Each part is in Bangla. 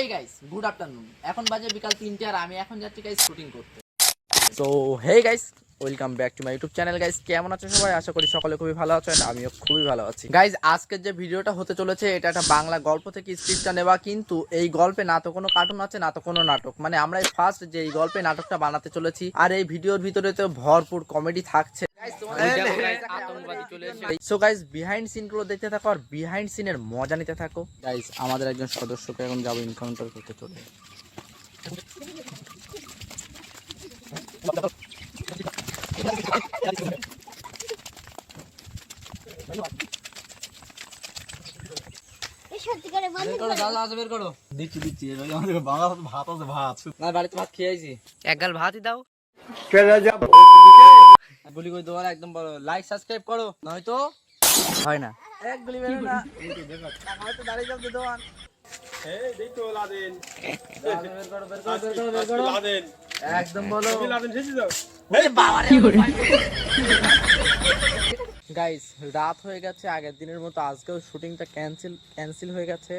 হেই গাইস গুড আফটারনুন এখন বাজে বিকাল তিনটে আর আমি এখন যাচ্ছি গাইস শুটিং করতে। So hey guys welcome back to my YouTube channel guys কেমন আছো সবাই? আশা করি সকলে খুবই ভালো আছো and আমিও খুবই ভালো আছি। গাইস আজকের যে ভিডিওটা হতে চলেছে, এটা একটা বাংলা গল্প থেকে স্ক্রিপ্টটা নেওয়া, কিন্তু এই গল্পে না তো কোনো কার্টুন আছে, না তো কোনো নাটক। মানে আমরা ফার্স্ট যে এই গল্পে নাটকটা বানাতে চলেছি, আর এই ভিডিওর ভিতরে তো ভরপুর কমেডি থাকছে। সো গাইস বিহাইন্ড সিনগুলো দেখতে থাকো আর বিহাইন্ড সিনের মজা নিতে থাকো। গাইস আমাদের একজন সদস্যকে এখন যাব এনকাউন্টার করতে চলে। এই সত্যিকারে বন্ধু বের করো দিচ্ছি দিচ্ছি এবার আমাদের বাংলা ভাত আছে ভাত। বাড়িতে ভাত খেয়েছি এক গাল ভাতই দাও। গুলি করে দেওয়ার একদম বড় লাইক সাবস্ক্রাইব করো নয়তো হয় না। এক গুলি বেরো না। হয়তো দাঁড়িয়ে যাবে দেওয়ান এই দেই তো লাদেন বের করো বের করো বের করো বের করো লাদেন একদম বলো লাদেন শেষে যাও গাইস রাত হয়ে গেছে আগের দিনের মতো আজকেও শুটিংটা ক্যান্সেল ক্যান্সেল হয়ে গেছে।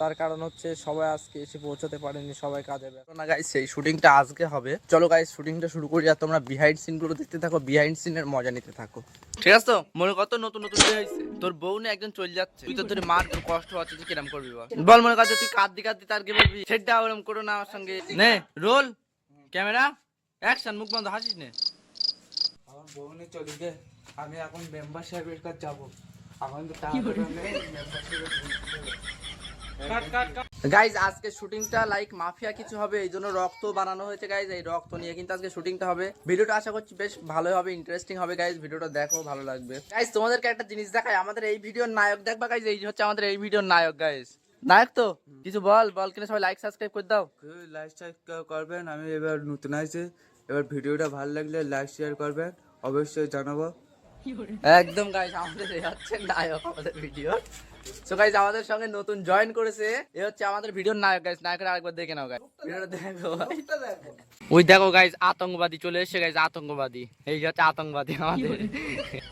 তার কারণ হচ্ছে সবাই আজকে এসে পৌঁছাতে পারেনি সবাই কাজে ব্যস্ত। না গাইস সেই শুটিংটা আজকে হবে। চলো গাইস শুটিংটা শুরু করি আর তোমরা বিহাইন্ড সিনগুলো দেখতে থাকো বিহাইন্ড সিনের মজা নিতে থাকো। ঠিক আছে তো? মনে কত নতুন নতুন বিয়ে হয়েছে। তোর বউ না একজন চলে যাচ্ছে। তুই তো তোর মার তোর কষ্ট হচ্ছে তুই কিরম করবি বল? বল মনে করছে তুই কাঁদদি কাঁদদি তার কি বলবি? সেটা ওরম করো না আমার সঙ্গে। নে রোল ক্যামেরা অ্যাকশন মুখ বন্ধ হাসিস নে। আমার বউনে চলে গে আমি এখন মেম্বার সাহেবের কাছে যাব। এখন তো টাকা নেই গাইজ আজকে শুটিংটা লাইক মাফিয়া কিছু হবে এই জন্য রক্ত বানানো হয়েছে গাইজ এই রক্ত নিয়ে কিন্তু আজকে শুটিংটা হবে। ভিডিওটা আশা করছি বেশ ভালো হবে ইন্টারেস্টিং হবে গাইজ ভিডিওটা দেখো ভালো লাগবে। গাইজ তোমাদেরকে একটা জিনিস দেখাই আমাদের এই ভিডিওর নায়ক দেখবা গাইজ এই হচ্ছে আমাদের এই ভিডিওর নায়ক গাইজ নায়ক তো? কিছু বল বল কিনা সবাই লাইক সাবস্ক্রাইব করে দাও। লাইক সাবস্ক্রাইব করবেন? আমি এবার নতুন আইছি। এবার ভিডিওটা ভালো লাগলে লাইক শেয়ার করবেন। অবশ্যই জানাব। একদম গাইজ আমাদের এই হচ্ছে নায়ক আমাদের ভিডিও সো গাইজ আমাদের সঙ্গে নতুন জয়েন করেছে। এ হচ্ছে আমাদের ভিডিওর নায়ক গাইজ নায়কের আরেকবার দেখে নাও গাইজ ভিডিওটা দেখো। ওই দেখো গাইজ আতঙ্কবাদী চলে এসেছে গাইজ আতঙ্কবাদী। এই হচ্ছে আতঙ্কবাদী আমাদের।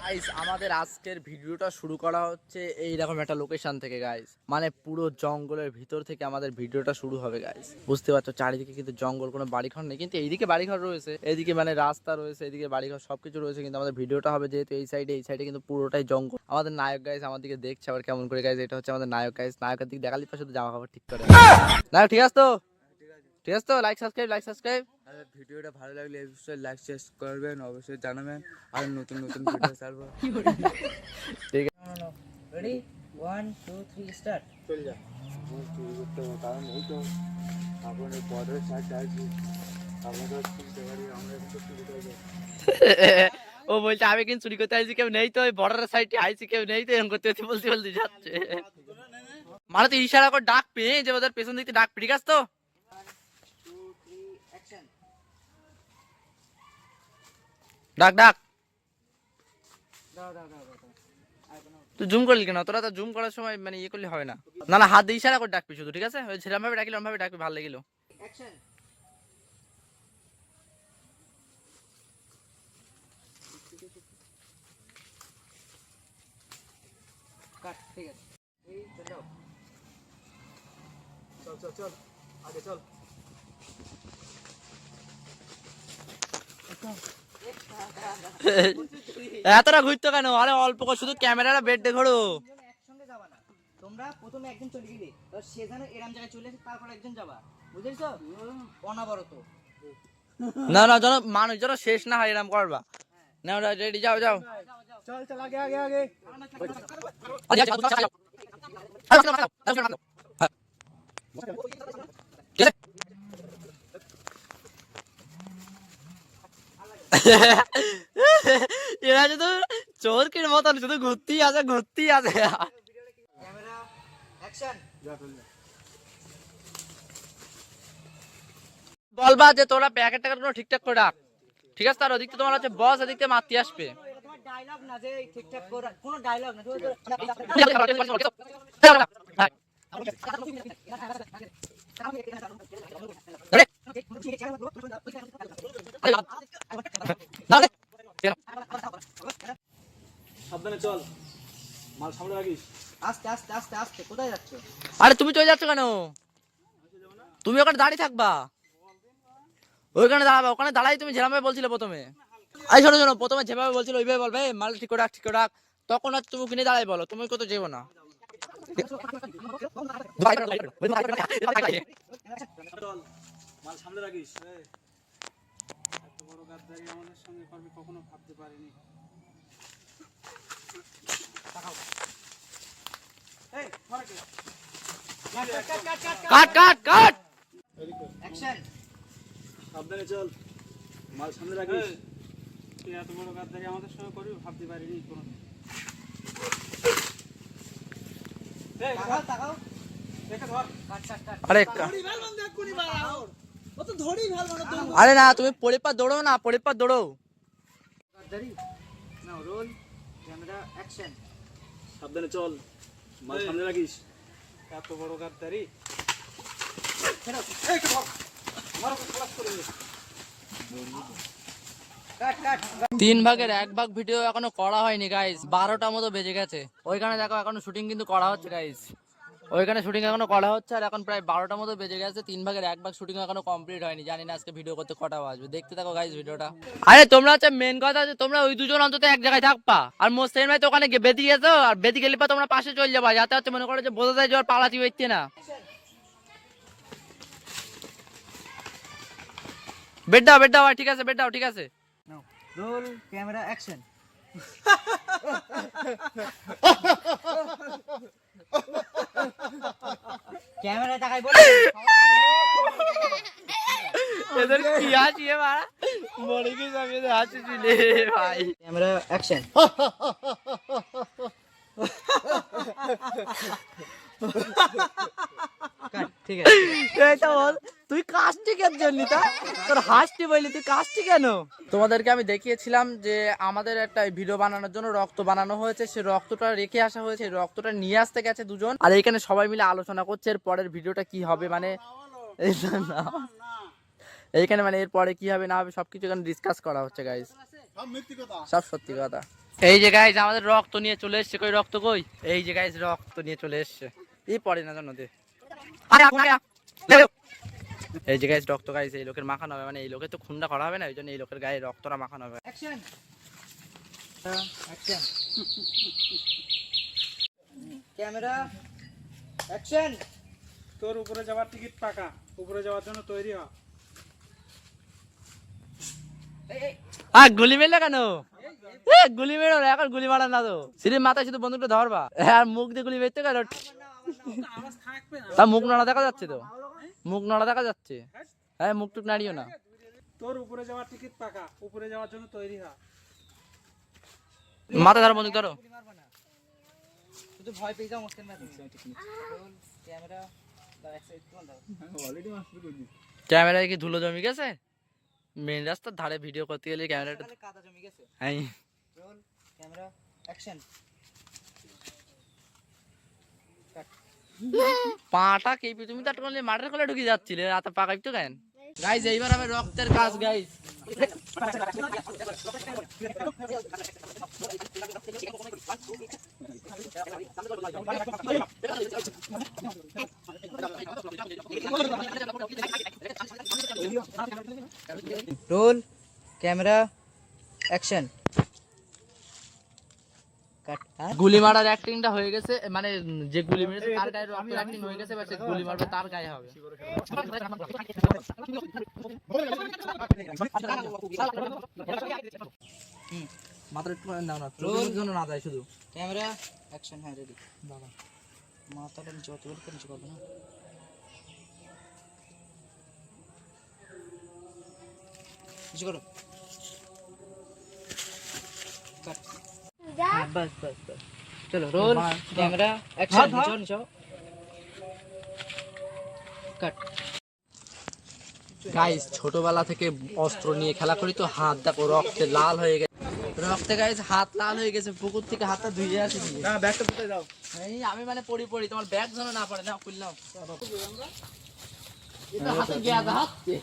গাইস আমাদের আজকের ভিডিওটা শুরু করা হচ্ছে এইরকম একটা লোকেশন থেকে গাইস মানে পুরো জঙ্গলের ভিতর থেকে আমাদের ভিডিওটা শুরু হবে গাইস বুঝতে পারছ? চারিদিকে কিন্তু জঙ্গল, কোনো বাড়িঘর নেই। কিন্তু এইদিকে বাড়িঘর রয়েছে। এইদিকে মানে রাস্তা রয়েছে, এইদিকে বাড়িঘর সবকিছু রয়েছে, কিন্তু আমাদের ভিডিওটা হবে যেহেতু এই সাইডে এই সাইডে কিন্তু পুরোটাই জঙ্গল। আমাদের নায়ক গাইস আমার দিকে দেখছে আবার কেমন করে গাইস এটা হচ্ছে আমাদের নায়ক গাইস নায়কের দিকে দেখালি শুধু জামা কাপড় ঠিক করে। নায়ক, ঠিক আছে? তো ঠিক আছে তো? লাইক সাবস্ক্রাইব লাইক সাবস্ক্রাইব আর ভিডিওটা ভালো লাগলে অবশ্যই লাইক শেয়ার করবেন অবশ্যই জানাবেন। আর নতুন নতুন ভিডিও ছাড়বো। Ready one two three start চল যা কারণ এই তো এখন বর্ডার সাইড আছে আমাদের চিনতে পারি আমরা কিন্তু সুবিধা হয়ে যায় ও বলছে আমি কিন্তু চুরি করতে আইছি কেউ নেই তো? ওই বর্ডারের সাইডে আইছি কেউ নেই তো? এরকম করতে করতে বলতে বলতে যাচ্ছে। মানে তো ইশারা করে ডাক পেয়ে যে ওদের পেছন দিকে ডাক ঠিক আছে তো? ডাক ডাক। তুই জুম করলি কেন? তোরা তো জুম করার সময় মানে ইয়ে করলে হবে না। না না হাত দিয়ে ইশারা করে ডাকবি শুধু ঠিক আছে? ওই সেরকম ভাবে ডাকিলাম ভাবে ডাকবি ভালো লাগিল। চল চল চল। আগে চল। এতটা ঘুরতো কেন আরে অল্প করে শুধু ক্যামেরাটা বেড ঘোরো একসঙ্গে যাবা না তোমরা প্রথমে একজন চলে গেলে তো সে যেন এরম জায়গায় চলে এসে তারপর একজন যাবা বুঝেছ অনাবরত না না যেন মানুষ যেন শেষ না হয় এরকম করবা না রেডি যাও যাও চল চল আগে আগে আগে এরা শুধু চোরকির মতন শুধু ঘুরতেই আছে ঘুরতেই আছে বলবা যে তোরা প্যাকেট টাকা ঠিকঠাক করে রাখ। ঠিক আছে তার ওদিক থেকে তোমার হচ্ছে বস এদিক থেকে মারতে আসবে। ডায়লগ না যে ঠিকঠাক করে কোনো ডায়লগ না সাবধানে চল। মাল সামনে রাখিস। আস্তে আস্তে আস্তে আস্তে কোথায় যাচ্ছ? আরে তুমি চলে যাচ্ছ কেন? তুমি ওখানে দাঁড়িয়ে থাকবা। ওইখানে দাঁড়াবে ওখানে দাঁড়াই তুমি যেভাবে বলছিলে প্রথমে। এই শোনো শোনো প্রথমে যেভাবে বলছিল ওইভাবে বলবে। মাল ঠিক করে রাখ ঠিক করে রাখ। তখন আর তুমি কিনে দাঁড়াই বলো তুমি কোথাও যেও না। আমাদের সঙ্গে সাবধানে চল। মাল সামনে রাখিস। এত বড় গাদ্দারি আমাদের সঙ্গে করবি ভাবতে পারিনি কোনো এই, তাকাও তাকাও দেখে ধর কাট কাট কাট আরে না তুমি দৌড়ো না পরিপার দৌড়ো গাদ্দারি নাও রোল ক্যামেরা অ্যাকশন। সাবধানে চল মাল সামনে রাখিস। এত বড় গাদ্দারি। মারো, করে তিন ভাগের এক ভাগ ভিডিও এখনও করা হয়নি গাইস বারোটা মতো বেজে গেছে। ওইখানে দেখো, এখনও শুটিং কিন্তু করা হচ্ছে গাইস ওইখানে শুটিং এখনও করা হচ্ছে, আর এখন প্রায় বারোটা মতো বেজে গেছে। তিন ভাগের এক ভাগ শুটিং এখনও কমপ্লিট হয়নি। জানি না আজকে ভিডিও করতে কটা বাজবে। দেখতে থাকো গাইস ভিডিওটা আরে, তোমরা হচ্ছে মেন কথা যে তোমরা ওই দুজন অন্তত এক জায়গায় থাকবা। আর মোস্তেন ভাই তো ওখানে বেঁধে গেছো, আর বেঁধে গেলে পর তোমরা পাশে চলে যাবা। যাতে হচ্ছে মনে করো যে বোঝা যায় যে পালাতি হচ্ছে না। বেড দাও বেড দাও ঠিক আছে বেড দাও, ঠিক আছে। রোল ক্যামেরা অ্যাকশন ক্যামেরা তাকাই বল। এদের কি হাসি এ মারা? মরে গেছে আমি এদের হাসি ছিলে ভাই। ক্যামেরা অ্যাকশন ঠিক আছে। এইটা বল। তুই কাজটি কেন জন্য তা তোর হাসটি বললি তুই কাজটি কেন তোমাদেরকে আমি দেখিয়েছিলাম যে আমাদের একটা ভিডিও বানানোর জন্য রক্ত বানানো হয়েছে সে রক্তটা রেখে আসা হয়েছে রক্তটা নিয়ে আসতে গেছে দুজন আর এখানে সবাই মিলে আলোচনা করছে এর পরের ভিডিওটা কি হবে মানে এইখানে মানে এর পরে কি হবে না হবে সবকিছু এখানে ডিসকাস করা হচ্ছে গাইজ সব সত্যি কথা এই যে গাইজ আমাদের রক্ত নিয়ে চলে এসছে কই রক্ত কই এই যে গাইজ রক্ত নিয়ে চলে এসছে এই পড়ে না জানো দে এই যে গাইজ রক্ত গাইজ এই লোকের মাখানো হবে। মানে এই লোকের তো খুনটা করা হবে না ওই জন্য এই লোকের গায়ে রক্তটা মাখানো হবে। অ্যাকশন অ্যাকশন ক্যামেরা অ্যাকশন তোর উপরে যাওয়ার টিকিট পাকা। উপরে যাওয়ার জন্য তৈরি হ। এই এই। গুলি মেরলে কেন? গুলি মেরো না, এখন গুলি মারা না তো। সিঁড়ির মাথায় শুধু বন্দুকটা ধরবা। আর মুখ দিয়ে গুলি বেরতে গেল তা মুখ নাড়া দেখা যাচ্ছে তো। মুখ নড়া দেখা যাচ্ছে। হ্যাঁ মুখ টুক নাড়িও না। তোর উপরে যাওয়ার টিকিট পাকা। উপরে যাওয়ার জন্য তৈরি হ। মাথা ধরো বন্দুক ধরো। শুধু ভয় পেয়ে যাও রোল ক্যামেরা ক্যামেরায় কি ধুলো জমি গেছে? মেন রাস্তার ধারে ভিডিও করতে গেলে ক্যামেরাটা কাদা জমি গেছে। হ্যাঁ। ক্যামেরা অ্যাকশন পাটা কেপি, তুমি তো আটকালে মাঠের কোলে ঢুকে যাচ্ছিলে, রাতে পাকাই তো কেন? গাইজ এইবার হবে রক্তের কাজ গাইজ রোল ক্যামেরা অ্যাকশন গুলি মারার অ্যাক্টিংটা হয়ে গেছে মানে যে গুলি মেরেছে তার গায়ে রক্তের অ্যাক্টিং হয়ে গেছে বা সে গুলি মারবে তার গায়ে হবে। মাত্র একটু দাও না Roll. জন্য না যায় শুধু। ক্যামেরা অ্যাকশন হ্যাঁ রেডি দাঁড়া মাথাটা নিচে অত করে নিচে করবে না। নিচে করো কাট বাস বাস বাস। চলো রোল ক্যামেরা অ্যাকশন নিচে নিচে কাট গাইস ছোটবেলা থেকে অস্ত্র নিয়ে খেলা করি তো হাত দেখো রক্তে লাল হয়ে গেছে। রক্তে গাইস হাত লাল হয়ে গেছে পুকুর থেকে হাতটা ধুয়ে আসি। না ব্যাগটা কোথায় দাও? এই আমি মানে পড়ি পড়ি তোমার ব্যাগ যেন না পড়ে না খুললাম। এটা হাতে গিয়ে হাতে।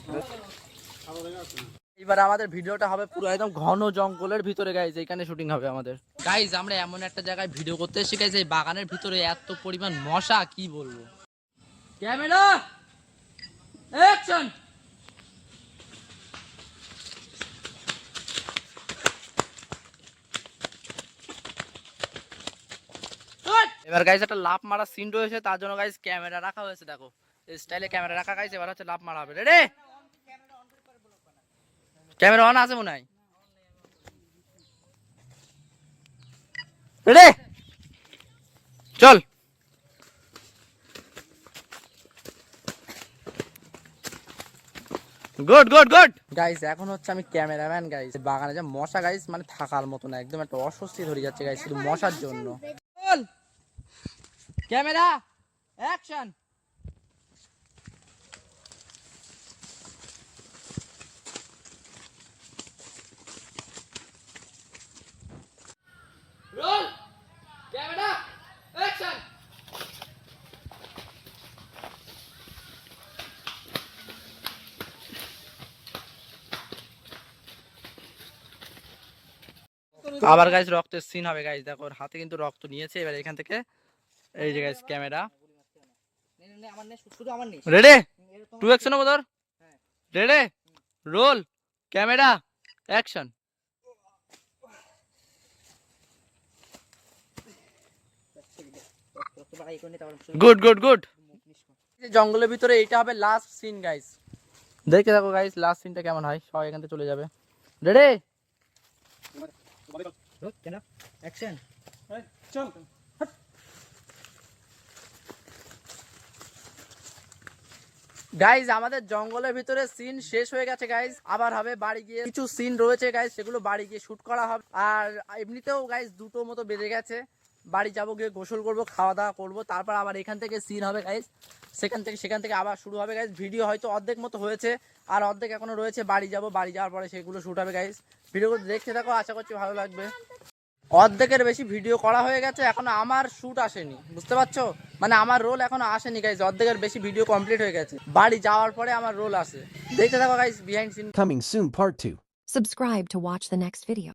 এবার আমাদের ভিডিওটা হবে পুরো একদম ঘন জঙ্গলের ভিতরে গাইজ এখানে শুটিং হবে আমাদের। গাইজ আমরা এমন একটা জায়গায় ভিডিও করতে এসেছি গাইজ এই বাগানের ভিতরে এত পরিমাণ মশা, কি বলব? ক্যামেরা অ্যাকশন এবার গাইজ একটা লাভ মারা সিন রয়েছে, তার জন্য গাইজ ক্যামেরা রাখা হয়েছে, দেখো। স্টাইলে ক্যামেরা রাখা গাইজ এবার হচ্ছে লাভ মারা হবে। রেডি ক্যামেরা অন আছে মনে হয়। রেডি? চল। Good good good. গাইস এখন হচ্ছে আমি ক্যামেরাম্যান গাইস বাগানে যে মশা গাইস মানে থাকার মতো না একদম একটা অস্বস্তি ধরে যাচ্ছে গাইস শুধু মশার জন্য। Camera action. আবার গাইজ রক্তের সিন হবে গাইজ দেখো ওর হাতে কিন্তু রক্ত নিয়েছে এবার এখান থেকে এই যে গাইজ ক্যামেরা নে, নে, নে, আমার নেই শুধু আমার নেই রেডি টু অ্যাকশন হবে তোর? Ready roll camera action good good good জঙ্গলের ভিতরে এটা হবে লাস্ট সিন গাইস দেখে দেখো গাইস লাস্ট সিনটা কেমন হয়? সবাই এখান থেকে চলে যাবে। রেডি অ্যাকশন চল। গাইজ আমাদের জঙ্গলের ভিতরে সিন শেষ হয়ে গেছে গাইজ আবার হবে বাড়ি গিয়ে কিছু সিন রয়েছে গাইজ সেগুলো বাড়ি গিয়ে শুট করা হবে। আর এমনিতেও গাইজ দুটো মতো বেজে গেছে। বাড়ি যাব গিয়ে গোসল করব খাওয়া দাওয়া করব। তারপর আবার এখান থেকে সিন হবে গাইজ সেখান থেকে সেখান থেকে আবার শুরু হবে গাইজ ভিডিও হয়তো অর্ধেক মতো হয়েছে আর অর্ধেক এখনও রয়েছে। বাড়ি যাব বাড়ি যাওয়ার পরে সেগুলো শুট হবে গাইজ ভিডিওগুলো দেখতে থাকো আশা করছি ভালো লাগবে। অর্ধেকের বেশি ভিডিও করা হয়ে গেছে এখনও আমার শুট আসেনি। বুঝতে পারছ? মানে আমার রোল এখনও আসেনি গাইজ অর্ধেকের বেশি ভিডিও কমপ্লিট হয়ে গেছে। বাড়ি যাওয়ার পরে আমার রোল আসে। দেখতে থাকো guys behind scene Coming soon, part 2. Subscribe to watch the next video.